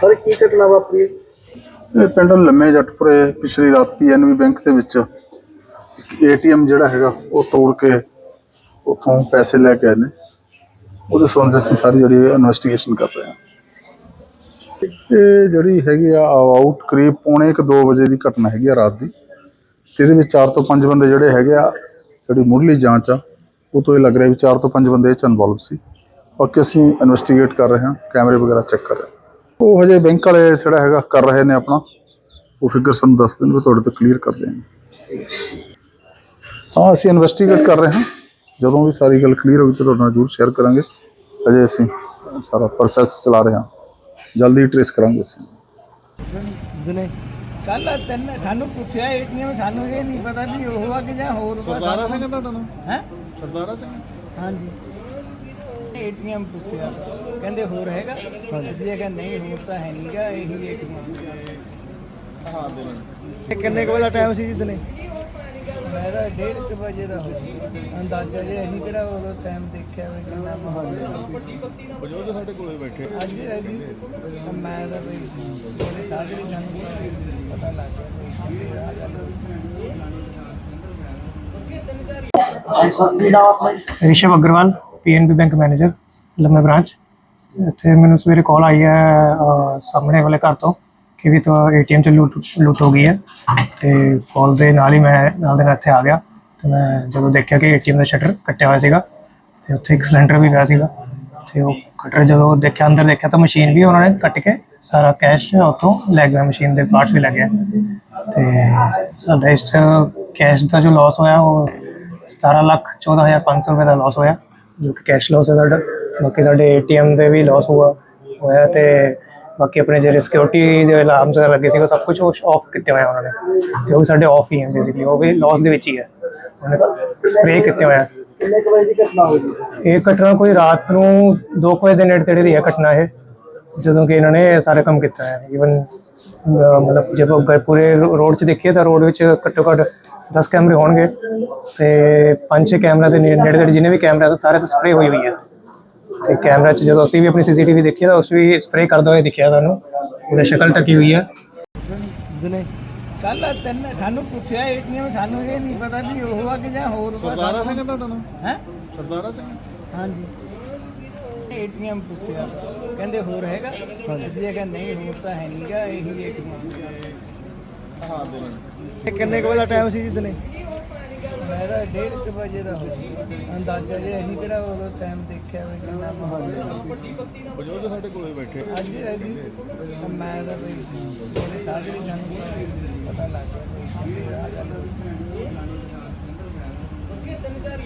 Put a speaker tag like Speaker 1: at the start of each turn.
Speaker 1: Sir, ਕੀ ਘਟਨਾ ਵਾਪਰੀ?
Speaker 2: ਇਹ ਪਿੰਡ ਲੰਮੇ ਜੱਟਪੁਰੇ ਪਿਛਲੀ ਰਾਤ ਪੀਐਨਬੀ ਬੈਂਕ ਦੇ ਵਿੱਚ ਏਟੀਐਮ ਜਿਹੜਾ ਹੈਗਾ, ਉਹ ਤੋੜ ਕੇ ਉੱਥੋਂ ਪੈਸੇ ਲੈ ਕੇ ਆਏ ਨੇ। ਉਹਦੇ ਸੰਬੰਧ ਅਸੀਂ ਸਾਰੀ ਜਿਹੜੀ ਇਨਵੈਸਟੀਗੇਸ਼ਨ ਕਰ ਰਹੇ ਹਾਂ। ਇਹ ਜਿਹੜੀ ਹੈਗੀ ਆ ਆਊਟ ਕਰੀਬ ਪੌਣੇ 2 ਵਜੇ ਦੀ ਘਟਨਾ ਹੈਗੀ ਆ ਰਾਤ ਦੀ। ਤੇ ਇਹਦੇ ਵਿੱਚ 4 ਤੋਂ 5 ਬੰਦੇ ਜਿਹੜੇ ਹੈਗੇ ਆ, ਜਿਹੜੀ ਮੁੱਢਲੀ ਜਾਂਚ ਆ, ਉਹ ਤੋਂ ਇਹ ਲੱਗ ਰਿਹਾ ਵੀ 4 ਤੋਂ 5 ਬੰਦੇ ਇਹ ਚ ਇਨਵੋਲਵ ਸੀ। ਬਾਕੀ ਅਸੀਂ ਇਨਵੈਸਟੀਗੇਟ ਕਰ ਰਹੇ ਹਾਂ, ਕੈਮਰੇ ਵਗੈਰਾ ਚੈੱਕ ਕਰ ਰਹੇ ਹਾਂ। ਉਹ ਹਜੇ ਬੈਂਕ ਵਾਲੇ ਜਿਹੜਾ ਹੈਗਾ ਕਰ ਰਹੇ ਨੇ ਆਪਣਾ। ਉਹ ਫਿਗਰ ਸਾਨੂੰ ਦੱਸ ਦੇਣ ਵੀ ਤੁਹਾਡੇ ਤੋਂ ਕਲੀਅਰ ਕਰ ਦੇਣਗੇ। ਹਾਂ ਅਸੀਂ ਇਨਵੈਸਟੀਗੇਟ ਕਰ ਰਹੇ ਹਾਂ। ਜਦੋਂ ਵੀ ਸਾਰੀ ਗੱਲ ਕਲੀਅਰ ਹੋਈ ਤਾਂ ਤੁਹਾਡੇ ਨਾਲ ਜ਼ਰੂਰ ਸ਼ੇਅਰ ਕਰਾਂਗੇ। ਅਜੇ ਅਸੀਂ ਸਾਰਾ ਪ੍ਰੋਸੈਸ ਚਲਾ ਰਹੇ ਹਾਂ। ਜਲਦੀ ਟ੍ਰੇਸ ਕਰਾਂਗੇ ਅਸੀਂ।
Speaker 1: ਦਿਨੇ।
Speaker 3: ਕੱਲ ਤੈਨ ਸਾਨੂੰ ਪੁੱਛਿਆ ਏਟੀਐਮ ਸਾਨੂੰ ਇਹ ਨਹੀਂ ਪਤਾ ਵੀ ਉਹ ਆ ਕਿ ਜਾਂ ਹੋਰ
Speaker 1: ਸਰਦਾਰਾ ਸਿੰਘ ਤੁਹਾਡਾ ਨਾਮ?
Speaker 3: ਹੈ?
Speaker 1: ਸਰਦਾਰਾ ਸਿੰਘ?
Speaker 3: ਹਾਂਜੀ। ਏਟੀਐਮ ਪੁੱਛਿਆ। ਕਹਿੰਦੇ ਹੋਰ ਹੈਗਾ? ਅਸੀਂ ਕਿਹਾ ਨਹੀਂ ਹੋਰ ਤਾਂ ਹੈ ਨਹੀਂਗਾ ਇਹੀ ਏਟੀਐਮ।
Speaker 1: ਇਹ ਕਿੰਨੇ ਕੁ ਵਜੇ ਦਾ ਟਾਈਮ ਸੀ ਜੀ ਦਿਨੇ?
Speaker 3: ਮੈਂ ਤਾਂ 1:30 ਵਜੇ ਦਾ ਹੋ ਅੰਦਾਜ਼ਾ ਜੇ ਅਸੀਂ ਕਿਹੜਾ ਉਦੋਂ ਟਾਈਮ ਦੇਖਿਆ ਵੀ ਕਿੰਨਾ
Speaker 1: ਬਜ਼ੁਰਗ ਸਾਡੇ ਕੋਲੇ ਬੈਠੇ।
Speaker 3: ਅੱਜ ਜੀ। ਮੈਂ ਤਾਂ ਕੋਈ ਸਾਜਰੀ ਸਾਨੂੰ ਪਤਾ ਲੱਗ ਗਿਆ।
Speaker 4: Rishav Agarwal. PNB bank manager ਲੰਮੇ ਬ੍ਰਾਂਚ ਇੱਥੇ ਮੈਨੂੰ ਸਵੇਰੇ ਕਾਲ ਆਈ ਹੈ ਸਾਹਮਣੇ ਵਾਲੇ ਘਰ ਤੋਂ ਕਿ ਵੀ ਤਾਂ ਏਟੀਐਮ ਚ ਲੁੱਟ ਲੁੱਟ ਹੋ ਗਈ ਹੈ। ਤੇ ਕਾਲ ਦੇ ਨਾਲ ਹੀ ਮੈਂ, ਨਾਲ ਦੇ ਨਾਲ ਇੱਥੇ ਆ ਗਿਆ। ਤੇ ਮੈਂ ਜਦੋਂ ਦੇਖਿਆ ਕਿ ਏਟੀਐਮ ਦਾ ਸ਼ਟਰ ਕੱਟਿਆ ਹੋਇਆ ਸੀਗਾ, ਤੇ ਉੱਥੇ ਇੱਕ ਸਿਲੰਡਰ ਵੀ ਪਿਆ ਸੀਗਾ। ਤੇ ਉਹ ਕਟਰ ਜਦੋਂ ਦੇਖਿਆ, ਅੰਦਰ ਦੇਖਿਆ ਤਾਂ ਮਸ਼ੀਨ ਵੀ ਉਹਨਾਂ ਨੇ ਕੱਟ ਕੇ ਸਾਰਾ ਕੈਸ਼ ਉੱਥੋਂ ਲੈ ਗਿਆ ਮਸ਼ੀਨ ਦੇ ਪਾਰਟਸ ਵੀ ਲੈ ਗਿਆ। ਤੇ ਸਾਡਾ ਇਸ ਕੈਸ਼ ਦਾ ਜੋ ਲਾਸ ਹੋਇਆ, ਉਹ 17 ਲੱਖ 14500 ਰੁਪਏ ਦਾ ਲਾਸ ਹੋਇਆ। ਜੋ ਕਿ ਕੈਸ਼ ਲਾਸ ਹੈ ਸਾਡਾ। ਬਾਕੀ ਸਾਡੇ ਏਟੀਐਮ ਦੇ ਵੀ ਲਾਸ ਹੋਇਆ ਹੋਇਆ ਤੇ ਬਾਕੀ ਆਪਣੇ ਜਿਹੜੇ ਸਿਕਿਉਰਿਟੀ ਦੇ ਅਲਾਰਮਸ ਲੱਗੇ ਸੀ ਉਹ ਸਭ ਕੁਝ ਆਫ ਕੀਤੇ ਹੋਏ ਉਹਨਾਂ ਨੇ। ਜੋ ਵੀ ਸਾਡੇ ਆਫ ਹੀ ਹੈ ਬੇਸਿਕਲੀ ਉਹ ਵੀ ਲਾਸ ਦੇ ਵਿੱਚ ਹੀ ਹੈ ਸਪਰੇ ਕੀਤੇ ਹੋਏ ਆ।
Speaker 1: ਕਿੰਨੇ ਕੁ ਵਜੇ ਦੀ ਘਟਨਾ ਹੋਈ?
Speaker 4: ਇਹ ਘਟਨਾ ਕੋਈ ਰਾਤ ਨੂੰ 2 ਵਜੇ ਦੇ ਨੇੜੇ ਤੇੜੇ ਦੀ ਹੈ ਘਟਨਾ ਇਹ। ਜਦੋਂ ਕਿ ਇਹਨਾਂ ਨੇ ਸਾਰੇ ਕੰਮ ਕੀਤਾ ਹੈ ਇਵਨ ਮਤਲਬ ਜਦੋਂ ਪੂਰੇ ਰੋਡ 'ਚ ਦੇਖੀਏ ਤਾਂ ਰੋਡ ਵਿੱਚ ਘੱਟੋ ਘੱਟ 10 ਕੈਮਰੇ ਹੋਣਗੇ ਤੇ 5-6 ਕੈਮਰਾ ਦੇ ਨੇੜੇ ਤੇੜੇ ਜਿੰਨੇ ਵੀ ਕੈਮਰਾ ਤਾਂ ਸਾਰੇ ਤੇ ਸਪਰੇ ਹੋਈ ਹੋਈ ਹੈ ਤੇ ਕੈਮਰਾ 'ਚ ਜਦੋਂ ਅਸੀਂ ਵੀ ਆਪਣੀ ਸੀਸੀਟੀਵੀ ਦੇਖੀ ਤਾਂ ਉਸ ਵੀ ਸਪਰੇ ਕਰਦਾ ਹੋਇਆ ਦਿਖਿਆ ਸਾਨੂੰ। ਉਹਦੀ ਸ਼ਕਲ ਟਕੀ ਹੋਈ ਹੈ
Speaker 1: ਦਿਨੇ
Speaker 3: ਕੱਲ ਤੈਨ ਸਾਨੂੰ ਪੁੱਛਿਆ ਏਟੀਐਮ ਸਾਨੂੰ ਇਹ ਨਹੀਂ ਪਤਾ ਵੀ ਉਹ ਆ ਕਿ ਜਾਂ ਹੋਰ
Speaker 1: ਸਰਦਾਰਾ ਸਿੰਘ ਤੁਹਾਡਾ ਨਾਮ?
Speaker 3: ਹੈ?
Speaker 1: ਸਰਦਾਰਾ ਸਿੰਘ?
Speaker 3: ਹਾਂਜੀ। ਏਟੀਐਮ ਪੁੱਛਿਆ। ਕਹਿੰਦੇ ਹੋਰ ਹੈਗਾ? ਅਸੀਂ ਕਿਹਾ ਨਹੀਂ ਹੋਰ ਤਾਂ ਹੈ ਨਹੀਂਗਾ ਇਹੀ ਏਟੀਐਮ।
Speaker 1: ਹਾਂ ਦਿਨੇ ਕਿੰਨੇ ਕੁ ਦਾ ਟਾਈਮ ਸੀ ਜੀ ਦਿਨੇ?
Speaker 3: ਮੇਰਾ 1:30 ਵਜੇ ਦਾ ਅੰਦਾਜ਼ਾ ਜੇ ਅਸੀਂ ਕਿਹੜਾ ਉਦੋਂ ਟਾਈਮ ਦੇਖਿਆ ਵੀ ਕਿੰਨਾ
Speaker 1: ਬਜ਼ੁਰਗ ਸਾਡੇ ਕੋਲੇ ਬੈਠੇ
Speaker 3: ਹਾਂਜੀ। ਹਾਂਜੀ ਮੈਂ ਤਾਂ ਵੀ ਸਾਡੇ ਜਾਣੀ ਪਤਾ ਲੱਗ ਗਿਆ